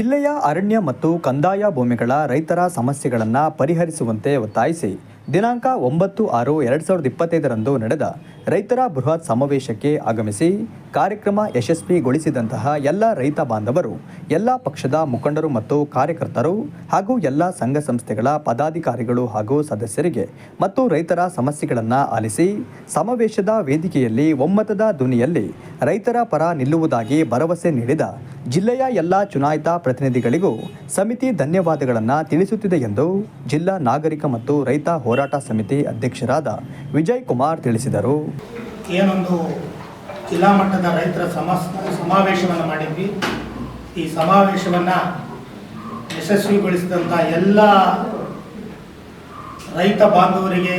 ಜಿಲ್ಲೆಯ ಅರಣ್ಯ ಮತ್ತು ಕಂದಾಯ ಭೂಮಿಗಳ ರೈತರ ಸಮಸ್ಯೆಗಳನ್ನು ಪರಿಹರಿಸುವಂತೆ ಒತ್ತಾಯಿಸಿ ದಿನಾಂಕ ಒಂಬತ್ತು ಆರು ಎರಡು ಸಾವಿರದ ಇಪ್ಪತ್ತೈದರಂದು ನಡೆದ ರೈತರ ಬೃಹತ್ ಸಮಾವೇಶಕ್ಕೆ ಆಗಮಿಸಿ ಕಾರ್ಯಕ್ರಮ ಯಶಸ್ವಿಗೊಳಿಸಿದಂತಹ ಎಲ್ಲ ರೈತ ಬಾಂಧವರು, ಎಲ್ಲ ಪಕ್ಷದ ಮುಖಂಡರು ಮತ್ತು ಕಾರ್ಯಕರ್ತರು ಹಾಗೂ ಎಲ್ಲ ಸಂಘ ಸಂಸ್ಥೆಗಳ ಪದಾಧಿಕಾರಿಗಳು ಹಾಗೂ ಸದಸ್ಯರಿಗೆ ಮತ್ತು ರೈತರ ಸಮಸ್ಯೆಗಳನ್ನು ಆಲಿಸಿ ಸಮಾವೇಶದ ವೇದಿಕೆಯಲ್ಲಿ ಒಮ್ಮತದ ಧ್ವನಿಯಲ್ಲಿ ರೈತರ ಪರ ನಿಲ್ಲುವುದಾಗಿ ಭರವಸೆ ನೀಡಿದ ಜಿಲ್ಲೆಯ ಎಲ್ಲ ಚುನಾಯಿತ ಪ್ರತಿನಿಧಿಗಳಿಗೂ ಸಮಿತಿ ಧನ್ಯವಾದಗಳನ್ನು ತಿಳಿಸುತ್ತಿದೆ ಎಂದು ಜಿಲ್ಲಾ ನಾಗರಿಕ ಮತ್ತು ರೈತ ಹೋರಾಟ ಸಮಿತಿ ಅಧ್ಯಕ್ಷರಾದ ವಿಜಯ್ ಕುಮಾರ್ ತಿಳಿಸಿದರು. ಏನೊಂದು ಜಿಲ್ಲಾ ಮಟ್ಟದ ರೈತರ ಸಮಸ್ ಸಮಾವೇಶವನ್ನು ಮಾಡಿದ್ವಿ. ಈ ಸಮಾವೇಶವನ್ನು ಯಶಸ್ವಿಗೊಳಿಸಿದಂಥ ಎಲ್ಲ ರೈತ ಬಾಂಧವರಿಗೆ,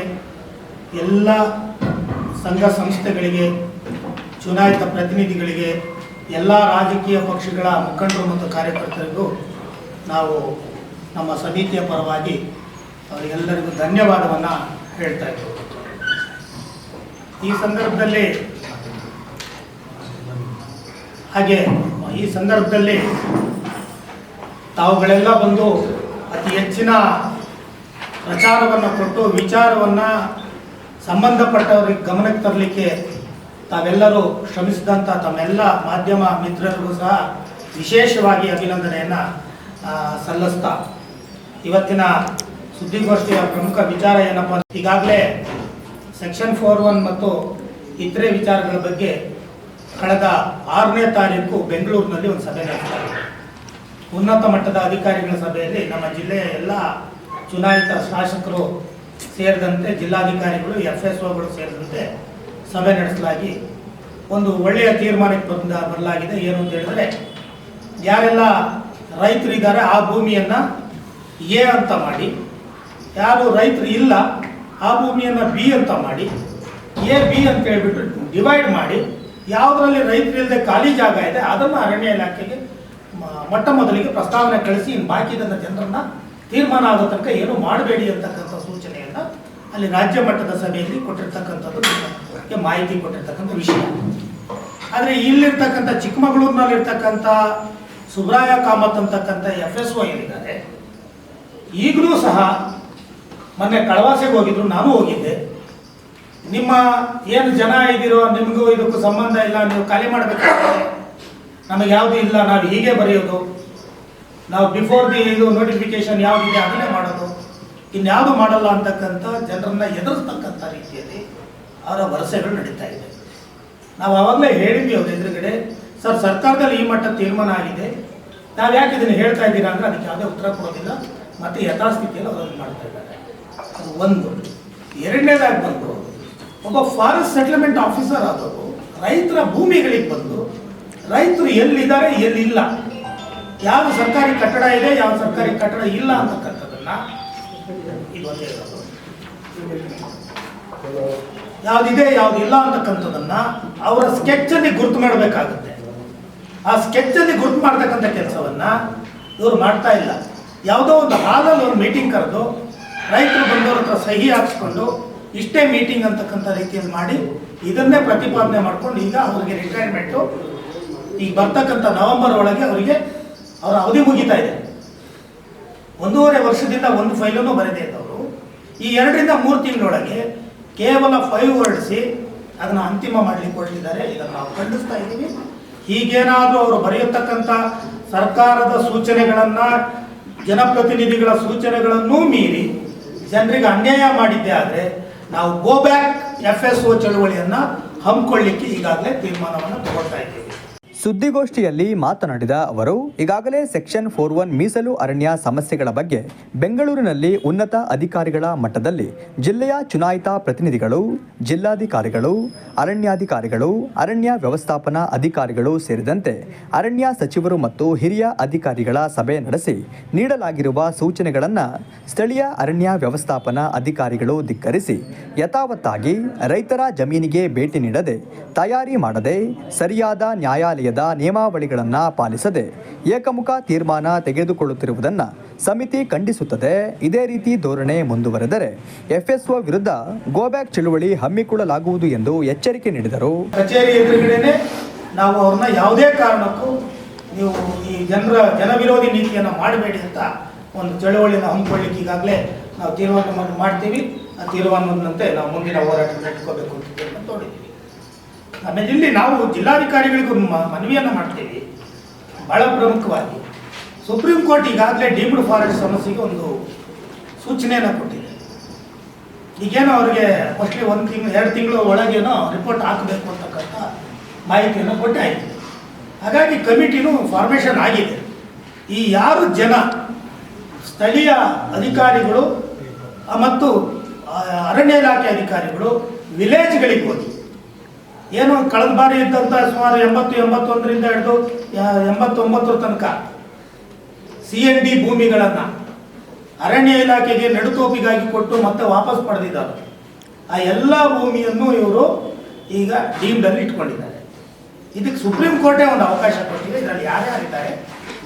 ಎಲ್ಲ ಸಂಘ ಸಂಸ್ಥೆಗಳಿಗೆ, ಚುನಾಯಿತ ಪ್ರತಿನಿಧಿಗಳಿಗೆ, ಎಲ್ಲ ರಾಜಕೀಯ ಪಕ್ಷಗಳ ಮುಖಂಡರು ಮತ್ತು ಕಾರ್ಯಕರ್ತರಿಗೂ ನಾವು ನಮ್ಮ ಸಮಿತಿಯ ಪರವಾಗಿ ಅವರಿಗೆಲ್ಲರಿಗೂ ಧನ್ಯವಾದವನ್ನು ಹೇಳ್ತಾ ಇದ್ದೇವೆ. ಈ ಸಂದರ್ಭದಲ್ಲಿ ಹಾಗೆ ಈ ಸಂದರ್ಭದಲ್ಲಿ ತಾವುಗಳೆಲ್ಲ ಬಂದು ಅತಿ ಹೆಚ್ಚಿನ ಪ್ರಚಾರವನ್ನು ಕೊಟ್ಟು ವಿಚಾರವನ್ನು ಸಂಬಂಧಪಟ್ಟವರಿಗೆ ಗಮನಕ್ಕೆ ತರಲಿಕ್ಕೆ ತಾವೆಲ್ಲರೂ ಶ್ರಮಿಸಿದಂಥ ತಮ್ಮೆಲ್ಲ ಮಾಧ್ಯಮ ಮಿತ್ರರಿಗೂ ಸಹ ವಿಶೇಷವಾಗಿ ಅಭಿನಂದನೆಯನ್ನು ಸಲ್ಲಿಸ್ತಾ ಇವತ್ತಿನ ಸುದ್ದಿಗೋಷ್ಠಿಯ ಪ್ರಮುಖ ವಿಚಾರ ಏನಪ್ಪ ಈಗಾಗಲೇ ಸೆಕ್ಷನ್ ಫೋರ್ ಒನ್ ಮತ್ತು ಇತರೆ ವಿಚಾರಗಳ ಬಗ್ಗೆ ಕಳೆದ ಆರನೇ ತಾರೀಕು ಬೆಂಗಳೂರಿನಲ್ಲಿ ಒಂದು ಸಭೆ ನಡೆಸಿದ್ದಾರೆ. ಉನ್ನತ ಮಟ್ಟದ ಅಧಿಕಾರಿಗಳ ಸಭೆಯಲ್ಲಿ ನಮ್ಮ ಜಿಲ್ಲೆಯ ಎಲ್ಲ ಚುನಾಯಿತ ಶಾಸಕರು ಸೇರಿದಂತೆ ಜಿಲ್ಲಾಧಿಕಾರಿಗಳು ಎಫ್ ಎಸ್ ಒಗಳು ಸೇರಿದಂತೆ ಸಭೆ ನಡೆಸಲಾಗಿ ಒಂದು ಒಳ್ಳೆಯ ತೀರ್ಮಾನಕ್ಕೆ ಬಂದ, ಬರಲಾಗಿದೆ. ಏನು ಅಂತ ಹೇಳಿದ್ರೆ, ಯಾರೆಲ್ಲ ರೈತರು ಇದ್ದಾರೆ ಆ ಭೂಮಿಯನ್ನು ಎ ಅಂತ ಮಾಡಿ, ಯಾರು ರೈತರು ಇಲ್ಲ ಆ ಭೂಮಿಯನ್ನು ಬಿ ಅಂತ ಮಾಡಿ, ಎ, ಬಿ ಅಂತ ಹೇಳ್ಬಿಟ್ಟು ಡಿವೈಡ್ ಮಾಡಿ ಯಾವುದರಲ್ಲಿ ರೈತರಿಲ್ಲದೆ ಖಾಲಿ ಜಾಗ ಇದೆ, ಅದನ್ನು ಅರಣ್ಯ ಇಲಾಖೆಗೆ ಮೊಟ್ಟ ಮೊದಲಿಗೆ ಪ್ರಸ್ತಾವನೆ ಕಳಿಸಿ, ಇನ್ನು ಬಾಕಿ ಇದ್ದಂಥ ಜನರನ್ನ ತೀರ್ಮಾನ ಆಗೋ ತನಕ ಏನು ಮಾಡಬೇಡಿ ಅಂತಕ್ಕಂಥ ಸೂಚನೆಯನ್ನು ಅಲ್ಲಿ ರಾಜ್ಯ ಮಟ್ಟದ ಸಭೆಯಲ್ಲಿ ಕೊಟ್ಟಿರ್ತಕ್ಕಂಥದ್ದು ಮಾಹಿತಿ ಕೊಟ್ಟಿರ್ತಕ್ಕಂಥ ವಿಷಯ. ಆದರೆ ಇಲ್ಲಿರ್ತಕ್ಕಂಥ ಚಿಕ್ಕಮಗಳೂರಿನಲ್ಲಿರ್ತಕ್ಕಂಥ ಸುಬ್ರಾಯ ಕಾಮತ್ ಅಂತಕ್ಕಂಥ ಎಫ್ ಎಸ್ ಒ ಏನಿದ್ದಾರೆ ಈಗಲೂ ಸಹ ಮೊನ್ನೆ ಕಳವಾಸೆಗೆ ಹೋಗಿದ್ರು, ನಾನು ಹೋಗಿದ್ದೆ. ನಿಮ್ಮ ಏನು ಜನ ಇದ್ದೀರೋ ನಿಮಗೂ ಇದಕ್ಕೂ ಸಂಬಂಧ ಇಲ್ಲ, ನೀವು ಖಾಲಿ ಮಾಡಬೇಕಾದ್ರೆ ನಮಗೆ ಯಾವುದು ಇಲ್ಲ, ನಾವು ಹೀಗೆ ಬರೆಯೋದು. ನಾವು ಬಿಫೋರ್ ದಿ ಇದು ನೋಟಿಫಿಕೇಶನ್ ಯಾವುದಿದೆ ಅದನ್ನೇ ಮಾಡೋದು. ಇನ್ಯಾವುದು ಮಾಡಲ್ಲ ಅಂತಕ್ಕಂಥ ಜನರನ್ನ ಎದುರಿಸ್ತಕ್ಕಂಥ ರೀತಿಯಲ್ಲಿ ಅವರ ವರಸೆಗಳು ನಡೀತಾ ಇದೆ. ನಾವು ಅವಾಗಲೇ ಹೇಳಿದ್ವಿ ಅವ್ರ ಎದುರುಗಡೆ, ಸರ್, ಸರ್ಕಾರದಲ್ಲಿ ಈ ಮಟ್ಟ ತೀರ್ಮಾನ ಆಗಿದೆ. ನಾವು ಯಾಕೆ ಇದನ್ನು ಹೇಳ್ತಾ ಇದ್ದೀರ ಅಂದರೆ ಅದಕ್ಕೆ ಯಾವುದೇ ಉತ್ತರ ಕೊಡೋದಿಲ್ಲ. ಮತ್ತು ಯಥಾಸ್ಥಿತಿಯಲ್ಲಿ ಅವರು ಮಾಡ್ತಾ ಇದ್ದಾರೆ. ಅದು ಒಂದು. ಎರಡನೇದಾಗಿ ಬಂದು ಒಬ್ಬ ಫಾರೆಸ್ಟ್ ಸೆಟಲ್ಮೆಂಟ್ ಆಫೀಸರ್ ಆದವರು, ರೈತರ ಭೂಮಿಗಳಿಗೆ ಬಂದು, ರೈತರು ಎಲ್ಲಿದ್ದಾರೆ, ಎಲ್ಲಿಲ್ಲ, ಯಾವ ಸರ್ಕಾರಿ ಕಟ್ಟಡ ಇದೆ, ಯಾವ ಸರ್ಕಾರಿ ಕಟ್ಟಡ ಇಲ್ಲ ಅಂತಕ್ಕಂಥದ್ದನ್ನ ಯಾವ್ದಿದೆ ಯಾವ್ದು ಇಲ್ಲ ಯಾವ್ದಿಲ್ಲ ಅಂತಕ್ಕಂಥದ್ದನ್ನ ಅವರ ಸ್ಕೆಚ್ ಅಲ್ಲಿ ಗುರುತು ಮಾಡಬೇಕಾಗುತ್ತೆ. ಆ ಸ್ಕೆಚ್ ಅಲ್ಲಿ ಗುರುತು ಮಾಡ್ತಕ್ಕಂಥ ಕೆಲಸವನ್ನ ಇವ್ರು ಮಾಡ್ತಾ ಇಲ್ಲ. ಯಾವುದೋ ಒಂದು ಹಾಲಲ್ಲಿ ಒಂದು ಮೀಟಿಂಗ್ ಕರೆದು ರೈತರು ಬಂದವ್ರ ಹತ್ರ ಸಹಿ ಹಾಕ್ಸ್ಕೊಂಡು ಇಷ್ಟೇ ಮೀಟಿಂಗ್ ಅಂತಕ್ಕಂಥ ರೀತಿಯಲ್ಲಿ ಮಾಡಿ ಇದನ್ನೇ ಪ್ರತಿಪಾದನೆ ಮಾಡ್ಕೊಂಡು ಈಗ ಅವರಿಗೆ ರಿಟೈರ್ಮೆಂಟು ಈಗ ಬರ್ತಕ್ಕಂಥ ನವೆಂಬರ್ ಒಳಗೆ ಅವರಿಗೆ ಅವರ ಅವಧಿ ಮುಗಿತಾ ಇದೆ. ಒಂದೂವರೆ ವರ್ಷದಿಂದ ಒಂದು ಫೈಲನ್ನು ಬರೆದೇ ಇದ್ದವರು. ಈ ಎರಡರಿಂದ ಮೂರು ತಿಂಗಳೊಳಗೆ ಕೇವಲ ಫೈವ್ ವರ್ಡ್ಸಿ ಅದನ್ನು ಅಂತಿಮ ಮಾಡಲಿಕ್ಕೆ ಹೊರಟಿದ್ದಾರೆ ಇದನ್ನು ನಾವು ಖಂಡಿಸ್ತಾ ಇದ್ದೀವಿ. ಹೀಗೇನಾದರೂ ಅವರು ಬರೆಯತಕ್ಕಂಥ ಸರ್ಕಾರದ ಸೂಚನೆಗಳನ್ನು, ಜನಪ್ರತಿನಿಧಿಗಳ ಸೂಚನೆಗಳನ್ನೂ ಮೀರಿ ಜನರಿಗೆ ಅನ್ಯಾಯ ಮಾಡಿದ್ದೇ ಆದರೆ ನಾವು go back F S O ಚಳುವಳಿಯನ್ನು ಹಮ್ಮಿಕೊಳ್ಳಿಕ್ಕೆ ಈಗಾಗಲೇ ತೀರ್ಮಾನವನ್ನು ತಗೊಳ್ತಾ ಇದ್ದೀವಿ. ಸುದ್ದಿಗೋಷ್ಠಿಯಲ್ಲಿ ಮಾತನಾಡಿದ ಅವರು, ಈಗಾಗಲೇ ಸೆಕ್ಷನ್ ಫೋರ್ ಒನ್ ಮೀಸಲು ಅರಣ್ಯ ಸಮಸ್ಯೆಗಳ ಬಗ್ಗೆ ಬೆಂಗಳೂರಿನಲ್ಲಿ ಉನ್ನತ ಅಧಿಕಾರಿಗಳ ಮಟ್ಟದಲ್ಲಿ ಜಿಲ್ಲೆಯ ಚುನಾಯಿತ ಪ್ರತಿನಿಧಿಗಳು, ಜಿಲ್ಲಾಧಿಕಾರಿಗಳು, ಅರಣ್ಯಾಧಿಕಾರಿಗಳು, ಅರಣ್ಯ ವ್ಯವಸ್ಥಾಪನಾ ಅಧಿಕಾರಿಗಳು ಸೇರಿದಂತೆ ಅರಣ್ಯ ಸಚಿವರು ಮತ್ತು ಹಿರಿಯ ಅಧಿಕಾರಿಗಳ ಸಭೆ ನಡೆಸಿ ನೀಡಲಾಗಿರುವ ಸೂಚನೆಗಳನ್ನು ಸ್ಥಳೀಯ ಅರಣ್ಯ ವ್ಯವಸ್ಥಾಪನಾ ಅಧಿಕಾರಿಗಳು ಧಿಕ್ಕರಿಸಿ, ಯಥಾವತ್ತಾಗಿ ರೈತರ ಜಮೀನಿಗೆ ಭೇಟಿ ನೀಡದೆ, ತಯಾರಿ ಮಾಡದೆ, ಸರಿಯಾದ ನ್ಯಾಯಾಲಯದ ನಿಯಮಾವಳಿಗಳನ್ನು ಪಾಲಿಸದೆ ಏಕಮುಖ ತೀರ್ಮಾನ ತೆಗೆದುಕೊಳ್ಳುತ್ತಿರುವುದನ್ನು ಸಮಿತಿ ಖಂಡಿಸುತ್ತದೆ. ಇದೇ ರೀತಿ ಧೋರಣೆ ಮುಂದುವರೆದರೆ ಎಫ್ಎಸ್ಒ ವಿರುದ್ಧ ಗೋಬ್ಯಾಕ್ ಚಳುವಳಿ ಹಮ್ಮಿಕೊಳ್ಳಲಾಗುವುದು ಎಂದು ಎಚ್ಚರಿಕೆ ನೀಡಿದರು. ಕಚೇರಿ ಎದುರುಗಡೆನೆ ನಾವು ಅವ್ರನ್ನ ಯಾವುದೇ ಕಾರಣಕ್ಕೂ ನೀವು ಈ ಜನರ ಜನವಿರೋಧಿ ನೀತಿಯನ್ನು ಮಾಡಬೇಡಿ ಅಂತ ಒಂದು ಚಳುವಳಿಯನ್ನು ಹಮ್ಮಿಕೊಳ್ಳಿಕ್ಕೆ ಈಗಾಗಲೇ ನಾವು ತೀರ್ಮಾನವನ್ನು ಮಾಡ್ತೀವಿ. ಆ ತೀರ್ಮಾನದಂತೆ ನಾವು ಮುಂದಿನ ಹೋರಾಟ ನಡೆಸ್ಕೋಬೇಕು ಅಂತ ಆಮೇಲೆ ಇಲ್ಲಿ ನಾವು ಜಿಲ್ಲಾಧಿಕಾರಿಗಳಿಗೂ ಮನವಿಯನ್ನು ಮಾಡ್ತೀವಿ. ಬಹಳ ಪ್ರಮುಖವಾಗಿ. ಸುಪ್ರೀಂ ಕೋರ್ಟ್ ಈಗಾಗಲೇ ಡೀಮ್ಡ್ ಫಾರೆಸ್ಟ್ ಸಮಸ್ಯೆಗೆ ಒಂದು ಸೂಚನೆಯನ್ನು ಕೊಟ್ಟಿದೆ. ಈಗೇನೋ ಅವರಿಗೆ ಮೋಸ್ಟ್ಲಿ ಒಂದು ತಿಂಗಳು, ಎರಡು ತಿಂಗಳು ಒಳಗೇನೋ ರಿಪೋರ್ಟ್ ಹಾಕಬೇಕು ಅಂತಕ್ಕಂಥ ಮಾಹಿತಿಯನ್ನು ಕೊಟ್ಟಾಯಿತು ಹಾಗಾಗಿ ಕಮಿಟಿನೂ ಫಾರ್ಮೇಷನ್ ಆಗಿದೆ. ಈ ಯಾರು ಜನ ಸ್ಥಳೀಯ ಅಧಿಕಾರಿಗಳು ಮತ್ತು ಅರಣ್ಯ ಇಲಾಖೆ ಅಧಿಕಾರಿಗಳು ವಿಲೇಜ್ಗಳಿಗೆ ಹೋಗಿ ಏನು ಕಳೆದ ಬಾರಿ ಇದ್ದಂಥ ಸುಮಾರು ಎಂಬತ್ತು, ಎಂಬತ್ತೊಂದರಿಂದ ಹಿಡಿದು ಎಂಬತ್ತೊಂಬತ್ತರ ತನಕ ಸಿ ಎನ್ ಡಿ ಭೂಮಿಗಳನ್ನು ಅರಣ್ಯ ಇಲಾಖೆಗೆ ನಡುತೋಪಿಗಾಗಿ ಕೊಟ್ಟು ಮತ್ತೆ ವಾಪಸ್ ಪಡೆದಿದ್ದಾರೆ. ಆ ಎಲ್ಲ ಭೂಮಿಯನ್ನು ಇವರು ಈಗ ಡೀಮ್ಡಲ್ಲಿ ಇಟ್ಕೊಂಡಿದ್ದಾರೆ. ಇದಕ್ಕೆ ಸುಪ್ರೀಂ ಕೋರ್ಟೇ ಒಂದು ಅವಕಾಶ ಕೊಟ್ಟಿದೆ, ಇದರಲ್ಲಿ ಯಾರ್ಯಾರಿದ್ದಾರೆ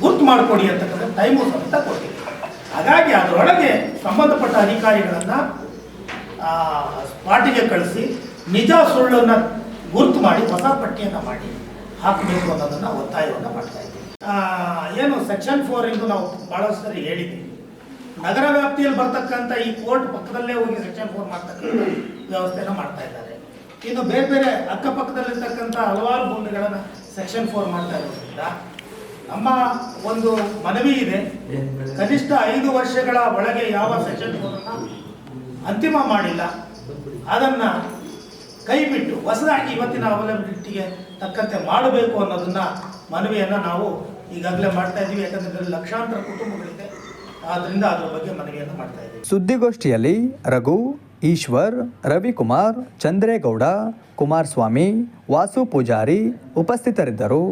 ಗುರ್ತು ಮಾಡಿಕೊಡಿ ಅಂತಕ್ಕಂಥ ಟೈಮು ಸಮೇತ ಕೊಟ್ಟಿದೆ. ಹಾಗಾಗಿ ಅದರೊಳಗೆ ಸಂಬಂಧಪಟ್ಟ ಅಧಿಕಾರಿಗಳನ್ನು ಸ್ಪಾಟಿಗೆ ಕಳಿಸಿ ನಿಜ ಸುಳ್ಳನ್ನು ಗುರ್ತು ಮಾಡಿ, ಹೊಸ ಪಟ್ಟಿಯನ್ನು ಮಾಡಿ ಹಾಕಬೇಕು ಅನ್ನೋದನ್ನು ಒತ್ತಾಯವನ್ನು ಮಾಡ್ತಾ ಇದ್ದೀವಿ. ಏನು ಸೆಕ್ಷನ್ ಫೋರ್ ಎಂದು ನಾವು ಭಾಳಷ್ಟು ಸರಿ ಹೇಳಿದ್ದೀವಿ ನಗರ ವ್ಯಾಪ್ತಿಯಲ್ಲಿ ಬರ್ತಕ್ಕಂಥ ಈ ಕೋರ್ಟ್ ಪಕ್ಕದಲ್ಲೇ ಹೋಗಿ ಸೆಕ್ಷನ್ ಫೋರ್ ಮಾಡ್ತಕ್ಕಂಥ ವ್ಯವಸ್ಥೆಯನ್ನು ಮಾಡ್ತಾ ಇದ್ದಾರೆ. ಇನ್ನು ಬೇರೆ ಬೇರೆ ಅಕ್ಕಪಕ್ಕದಲ್ಲಿರ್ತಕ್ಕಂಥ ಹಲವಾರು ಭೂಮಿಗಳನ್ನು ಸೆಕ್ಷನ್ ಫೋರ್ ಮಾಡ್ತಾ ಇರೋದ್ರಿಂದ ನಮ್ಮ ಒಂದು ಮನವಿ ಇದೆ. ಕನಿಷ್ಠ ಐದು ವರ್ಷಗಳ ಒಳಗೆ ಯಾವ ಸೆಕ್ಷನ್ ಫೋರನ್ನು ಅಂತಿಮ ಮಾಡಿಲ್ಲ. ಅದನ್ನು ಕೈ ಬಿಟ್ಟು ಹೊಸದಾಗಿ ಇವತ್ತಿನ ಅವೈಲಬಿಲಿಟಿಗೆ ತಕ್ಕಂತೆ ಮಾಡಬೇಕು ಅನ್ನೋದನ್ನ ಮನವಿಯನ್ನು ನಾವು ಈಗಾಗಲೇ ಮಾಡ್ತಾ ಇದ್ದೀವಿ. ಯಾಕಂದ್ರೆ ಲಕ್ಷಾಂತರ ಕುಟುಂಬಗಳಿದೆ. ಆದ್ರಿಂದ ಅದರ ಬಗ್ಗೆ ಮನವಿಯನ್ನು ಮಾಡ್ತಾ ಇದ್ದೀವಿ. ಸುದ್ದಿಗೋಷ್ಠಿಯಲ್ಲಿ ರಘು, ಈಶ್ವರ್, ರವಿಕುಮಾರ್, ಚಂದ್ರೇಗೌಡ, ಕುಮಾರಸ್ವಾಮಿ, ವಾಸು ಪೂಜಾರಿ ಉಪಸ್ಥಿತರಿದ್ದರು.